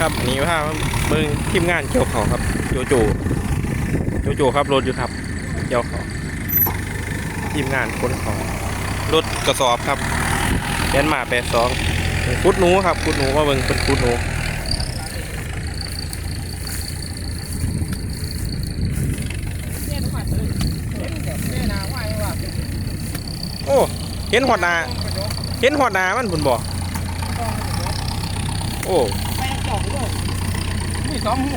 ครับอันนี้พาเบิ่งทีมงานเกี่ยวเขาครับโจโจโจโจครับรถอยู่ครับเกี่ยวเขาทีมงานคนเขารถกระสอบครับแกนมาแปดสองคุดหนูครับคุดหนูว่าเบิ่งเป็นคุดหนูโอ้เห็นหอดหนาเห็นหอดหนามันผุนบอก โอ้มีสองหู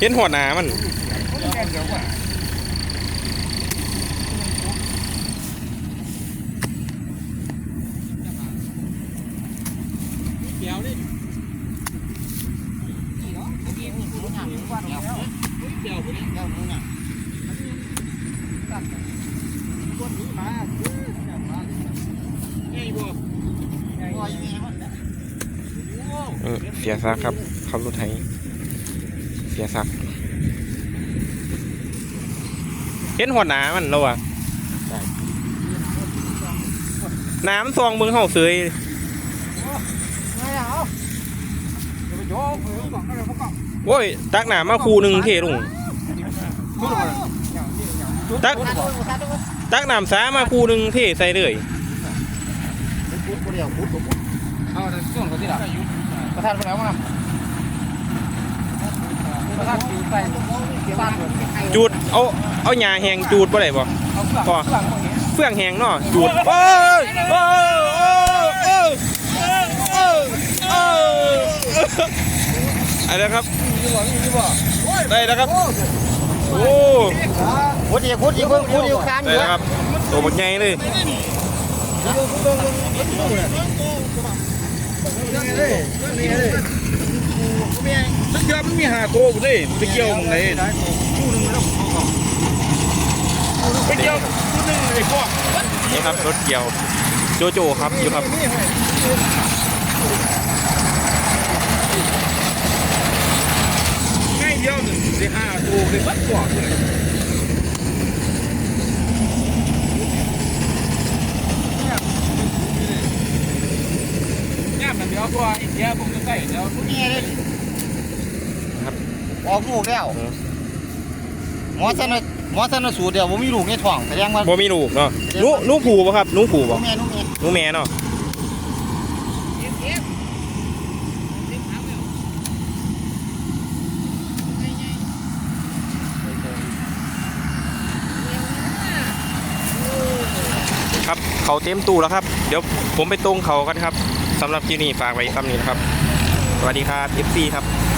เห็นหอดหนามันแค่เดียว กว่าเออเสียซักครับขับรถไถเสียซัก เห็นหอดหนามันแล้วอะน้ำซองมึงเห่าเสยไม่เอาจะไปโยกไปกล่องอะไรพวกกล่องโว้ย ตักหนามาคูหนึ่งเทลุงพูดเลยตักตักน้ำสามาคูหนึ่งเทใส่เลยพูดคนเดียวพูดผมเอาแต่ช่วงเขาที่หลัง ประธานคนแล้วมั้งประธานจูดไปบ้านจูดเอาเอาหญ้าแหงจูดบ่ได้บ่เอาเครื่องเครื่องพวกนี้เฟื่องแหงเนาะจูดโอ้ยโอ้ยโอ้ยโอ้ยโอ้ยโอ้ยอะไรครับยี่บ่ยี่บ่ได้แล้วครับโอ้พูดอีกพูดอีกเพิ่งพูดอีกการได้แล้วครับตัวบักใหญ่เลย ตะเกียบมันมีหาโตกูดิตะเกียบมึงไหนตะเกียบกูนึงไอ้พวกนี่ครับรถเกี่ยวโจโจครับอยู่ครับง่ายเดียวหนึ่งได้ห้าโตได้บัดกว่าเลยย่ามมัน เดียวตัวอีกเดียวผมจะใส่เดียวนี่เลยครับออกลูกแล้วหมอสนหมอสนสูตรเดียวผมมีลูกในท้องแสดงว่าบ่มีลูกเนาะหนูหนูผูบ่ครับหนูผูลูบ่กแม่ลูกแม่หนูแม่เนาะครับเขาเต็มตู้แล้วครับ เดี๋ยวผมไปตรงเขากันครับ สำหรับที่นี่ฝากไว้คำนี้นะครับ สวัสดีครับ FC ครับ